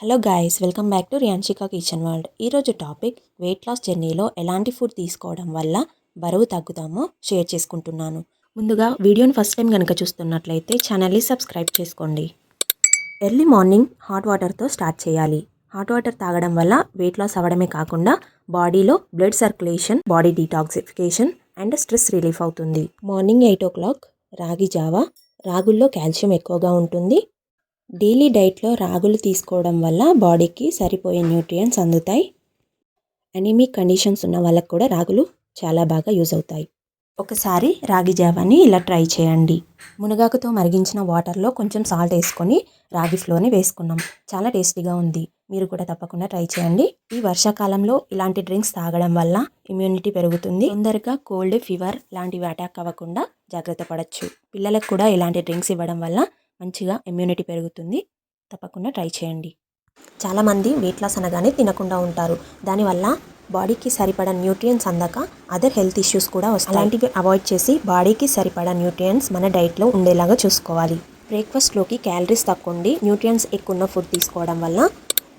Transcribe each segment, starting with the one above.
Hello guys welcome back to Riyanshika kitchen world ఈరోజు topic weight loss జర్నీలో ఎలాంటి food తీసుకోవడం వల్ల బరువు తగ్గుతామో షేర్ చేసుకుంటున్నాను. ముందుగా వీడియోని ఫస్ట్ టైం కనుక చూస్తున్నట్లయితే ఛానల్ని సబ్స్క్రైబ్ చేసుకోండి. ఎర్లీ మార్నింగ్ హాట్ వాటర్తో స్టార్ట్ చేయాలి. హాట్ వాటర్ తాగడం వల్ల వెయిట్ లాస్ అవ్వడమే కాకుండా బాడీలో blood circulation body detoxification and stress relief అవుతుంది. మార్నింగ్ ఎయిట్ ఓ క్లాక్ రాగి జావా. రాగుల్లో కాల్షియం ఎక్కువగా ఉంటుంది. డైలీ డైట్లో రాగులు తీసుకోవడం వల్ల బాడీకి సరిపోయే న్యూట్రియంట్స్ అందుతాయి. అనీమిక్ కండిషన్స్ ఉన్న వాళ్ళకు కూడా రాగులు చాలా బాగా యూజ్ అవుతాయి. ఒకసారి రాగి జావాని ఇలా ట్రై చేయండి. మునగాకుతో మరిగించిన వాటర్లో కొంచెం సాల్ట్ వేసుకొని రాగి ఫ్లోని వేసుకున్నాం. చాలా టేస్టీగా ఉంది. మీరు కూడా తప్పకుండా ట్రై చేయండి. ఈ వర్షాకాలంలో ఇలాంటి డ్రింక్స్ తాగడం వల్ల ఇమ్యూనిటీ పెరుగుతుంది. తొందరగా కోల్డ్ ఫీవర్ లాంటివి అటాక్ అవ్వకుండా జాగ్రత్త పడచ్చు. పిల్లలకు కూడా ఇలాంటి డ్రింక్స్ ఇవ్వడం వల్ల మంచిగా ఇమ్యూనిటీ పెరుగుతుంది. తప్పకుండా ట్రై చేయండి. చాలామంది వెయిట్ లాస్ అనగానే తినకుండా ఉంటారు. దానివల్ల బాడీకి సరిపడా న్యూట్రియంట్స్ అందక అదర్ హెల్త్ ఇష్యూస్ కూడా వస్తాయి. అలాంటివి అవాయిడ్ చేసి బాడీకి సరిపడా న్యూట్రియంట్స్ మన డైట్లో ఉండేలాగా చూసుకోవాలి. బ్రేక్ఫాస్ట్లోకి క్యాలరీస్ తక్కువ ఉండి న్యూట్రియంట్స్ ఎక్కువ ఉన్న ఫుడ్ తీసుకోవడం వల్ల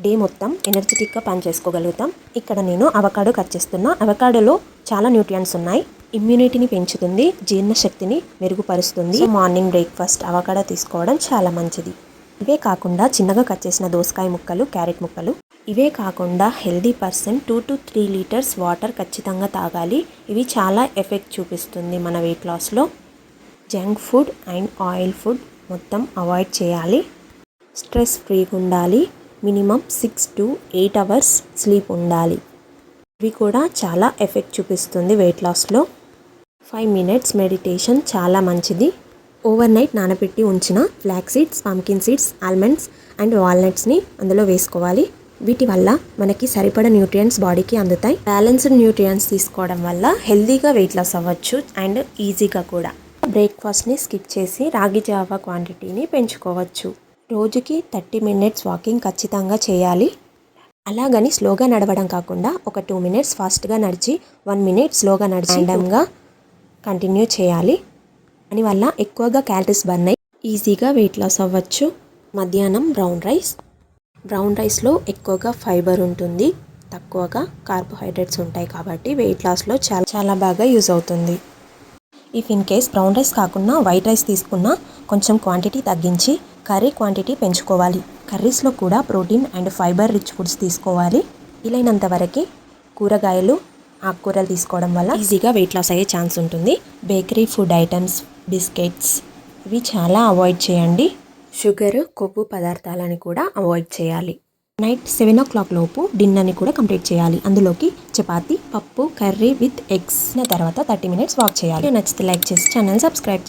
డే మొత్తం ఎనర్జెటిక్గా పనిచేసుకోగలుగుతాం. ఇక్కడ నేను అవకాడో కట్ చేస్తున్నా. అవకాడోలో చాలా న్యూట్రియంట్స్ ఉన్నాయి. ఇమ్యూనిటీని పెంచుతుంది జీర్ణశక్తిని మెరుగుపరుస్తుంది. మార్నింగ్ బ్రేక్ఫాస్ట్ అవకాడో తీసుకోవడం చాలా మంచిది. ఇవే కాకుండా చిన్నగా కట్ చేసిన దోసకాయ ముక్కలు క్యారెట్ ముక్కలు. ఇవే కాకుండా healthy person two to three litres water ఖచ్చితంగా తాగాలి. ఇవి చాలా ఎఫెక్ట్ చూపిస్తుంది మన weight లాస్లో. Junk food and oil food మొత్తం అవాయిడ్ చేయాలి. స్ట్రెస్ ఫ్రీగా ఉండాలి. Minimum six to eight hours sleep ఉండాలి. ఇవి కూడా చాలా ఎఫెక్ట్ చూపిస్తుంది వెయిట్ లాస్లో. ఫైవ్ మినిట్స్ మెడిటేషన్ చాలా మంచిది. ఓవర్ నైట్ నానబెట్టి ఉంచిన flax seeds pumpkin seeds almonds and వాల్నట్స్ని అందులో వేసుకోవాలి. వీటి వల్ల మనకి సరిపడ న్యూట్రియంట్స్ బాడీకి అందుతాయి. బ్యాలెన్స్డ్ న్యూట్రియంట్స్ తీసుకోవడం వల్ల హెల్దీగా వెయిట్ లాస్ అవ్వచ్చు అండ్ ఈజీగా కూడా. బ్రేక్ఫాస్ట్ని స్కిప్ చేసి రాగి జావా క్వాంటిటీని పెంచుకోవచ్చు. రోజుకి థర్టీ మినిట్స్ వాకింగ్ ఖచ్చితంగా చేయాలి. అలాగని స్లోగా నడవడం కాకుండా ఒక టూ మినిట్స్ ఫాస్ట్గా నడిచి వన్ మినిట్ స్లోగా నడిచి ర్యాండమ్గా కంటిన్యూ చేయాలి. దానివల్ల ఎక్కువగా క్యాలరీస్ బర్న్ అయ్యి ఈజీగా వెయిట్ లాస్ అవ్వచ్చు. మధ్యాహ్నం బ్రౌన్ రైస్. బ్రౌన్ రైస్లో ఎక్కువగా ఫైబర్ ఉంటుంది. తక్కువగా కార్బోహైడ్రేట్స్ ఉంటాయి కాబట్టి వెయిట్ లాస్లో చాలా చాలా బాగా యూజ్ అవుతుంది. If in case brown rice కాకుండా వైట్ రైస్ తీసుకున్నా కొంచెం క్వాంటిటీ తగ్గించి కర్రీ క్వాంటిటీ పెంచుకోవాలి. కర్రీస్లో కూడా protein and fibre rich foods తీసుకోవాలి. వీలైనంత వరకు కూరగాయలు ఆకుకూరలు తీసుకోవడం వల్ల ఈజీగా వెయిట్ లాస్ అయ్యే ఛాన్స్ ఉంటుంది. బేకరీ ఫుడ్ ఐటమ్స్ బిస్కెట్స్ ఇవి చాలా అవాయిడ్ చేయండి. షుగర్ కొవ్వు పదార్థాలని కూడా అవాయిడ్ చేయాలి. నైట్ సెవెన్ ఓ క్లాక్ లోపు డిన్నర్ని కూడా కంప్లీట్ చేయాలి. అందులోకి చపాతి పప్పు కర్రీ విత్ ఎగ్స్ తర్వాత థర్టీ మినిట్స్ వాక్ చేయాలి. నచ్చితే లైక్ చేసి ఛానల్ సబ్స్క్రైబ్